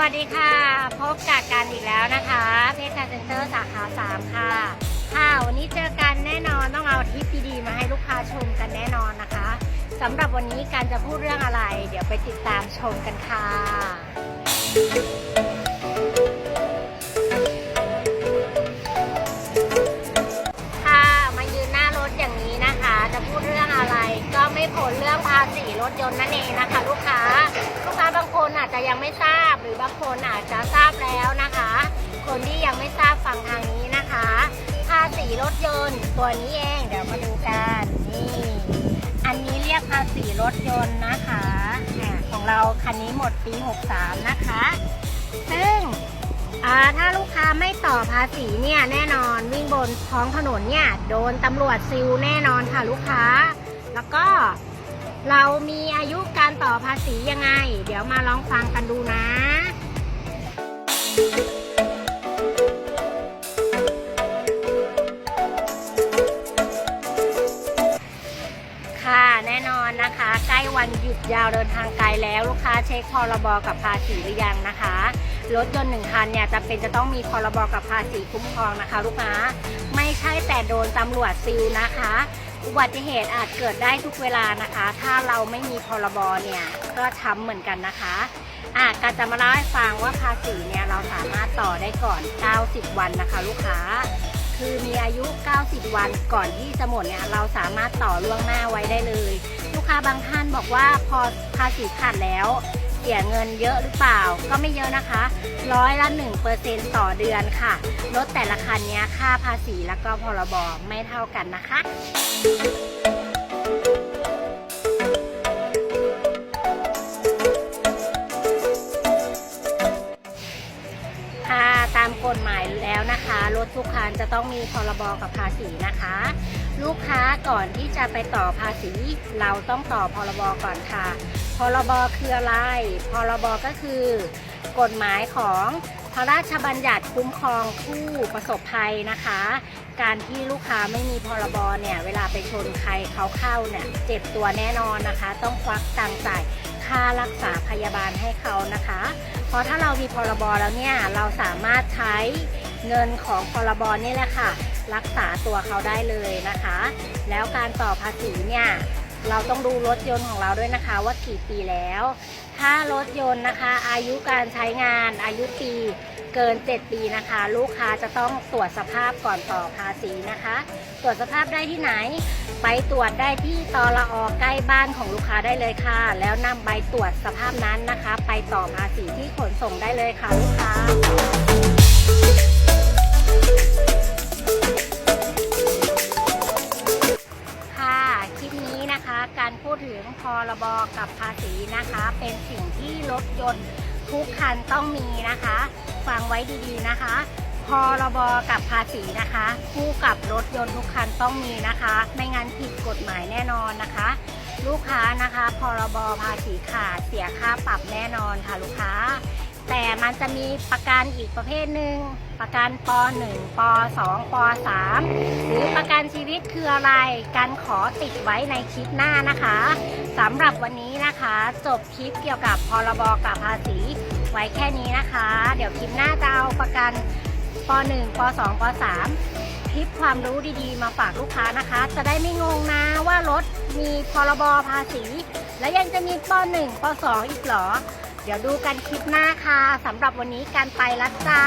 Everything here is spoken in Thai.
วัสดีค่ะ พบกับกันอีกแล้วนะคะเพชรเซ็นเตอร์สาขา3ค่ะ ค่ะ วันนี้เจอกันแน่นอนต้องเอาทิปดีๆมาให้ลูกค้าชมกันแน่นอนนะคะสำหรับวันนี้การจะพูดเรื่องอะไร เดี๋ยวไปติดตามชมกันค่ะค่ะ ไม่พ้นเรื่องภาษีรถยนต์นั่นเองนะคะ ลูกค้า ลูกค้าบางคนอาจจะยังไม่ทราบ หรือบางคนอาจจะทราบแล้วนะคะ คนที่ยังไม่ทราบฟังทางนี้นะคะ ภาษีรถยนต์ ตัวนี้เองเดี๋ยวมาดูกันนี่อันนี้เรียกภาษีรถยนต์นะคะของเราคันนี้หมดปี 63 นะคะ ซึ่งถ้าลูกค้าไม่ต่อภาษีเนี่ยแน่นอนวิ่งบนท้องถนนเนี่ยโดนตำรวจซิลแน่นอนค่ะลูกค้า แล้วก็เรามีอายุการต่อภาษียังไง เดี๋ยวมาลองฟังกันดูนะ ค่ะแน่นอนนะคะ ใกล้วันหยุดยาวเดินทางไกลแล้วลูกค้าเช็คพรบกับภาษีหรือยังนะคะ รถยนต์หนึ่งคันเนี่ยจะเป็นจะต้องมีพรบกับภาษีคุ้มครองนะคะ ลูกค้า ไม่ใช่แต่โดนตำรวจซิลนะคะ อุบัติเหตุอาจเกิดได้ทุกเวลานะคะ ถ้าเราไม่มีพรบเนี่ยก็ช้ำเหมือนกันนะคะอะกาจะมาเล่าให้ฟังว่าภาษีเนี่ยเราสามารถต่อได้ก่อน 90 วันนะคะ ลูกค้า คือมีอายุ 90 วันก่อนที่จะหมดเนี่ยเราสามารถต่อล่วงหน้าไว้ได้เลย ลูกค้าบางท่านบอกว่าพอภาษีขาดแล้ว เสียเงินเยอะหรือเปล่า ก็ไม่เยอะนะคะ ร้อยละ1%ต่อเดือนค่ะ รถแต่ละคันเนี้ยค่าภาษีแล้วก็พรบไม่เท่ากันนะคะค่ะตามกฎหมายแล้วนะคะ รถทุกคันจะต้องมีพรบกับภาษีนะคะ ลูกค้าก่อนที่จะไปต่อภาษี เราต้องต่อพรบก่อนค่ะ พรบคืออะไร พรบก็คือกฎหมายของพระราชบัญญัติคุ้มครองผู้ประสบภัยนะคะ การที่ลูกค้าไม่มีพรบเนี่ย เวลาไปชนใครเขาเข้าเนี่ย เจ็บตัวแน่นอนนะคะ ต้องควักตังค์จ่ายค่ารักษาพยาบาลให้เขานะคะ เพราะถ้าเรามีพรบแล้วเนี่ย เราสามารถใช้ เงินของพรบนี่แหละค่ะ รักษาตัวเขาได้เลยนะคะ แล้วการต่อภาษีเนี่ยเราต้องดูรถยนต์ของเราด้วยนะคะ ว่ากี่ปีแล้ว ถ้ารถยนต์นะคะ อายุการใช้งานอายุปีเกิน 7 ปีนะคะ ลูกค้าจะต้องตรวจสภาพก่อนต่อภาษีนะคะ ตรวจสภาพได้ที่ไหน ไปตรวจได้ที่ตอละอใกล้บ้านของลูกค้าได้เลยค่ะ แล้วนำใบตรวจสภาพนั้นนะคะ ไปต่อภาษีที่ขนส่งได้เลยค่ะลูกค้า ถึงพรบกับภาษีนะคะ เป็นสิ่งที่รถยนต์ทุกคันต้องมีนะคะ ฟังไว้ดีๆนะคะพรบกับภาษีนะคะ คู่กับรถยนต์ทุกคันต้องมีนะคะ ไม่งั้นผิดกฎหมายแน่นอนนะคะ ลูกค้านะคะ พรบภาษีขาดเสียค่าปรับแน่นอนค่ะลูกค้า แต่มันจะมีประกันอีกประเภทหนึ่งประกันป .1 ป .2 ป .3 หรือประกันชีวิตคืออะไรกันขอติดไว้ในคลิปหน้านะคะสำหรับวันนี้นะคะ จบคลิปเกี่ยวกับพรบกับภาษีไว้แค่นี้นะคะ เดี๋ยวคลิปหน้าจะเอาประกันป .1 ป .2 ป .3 คลิปความรู้ดีๆ มาฝากลูกค้านะคะ จะได้ไม่งงนะว่ารถมีพรบภาษี และยังจะมีป .1 ป .2 อีกหรอ ดี๋ยวดูกันคลิปหน้าค่ะสำหรับวันนี้การไปละจ้า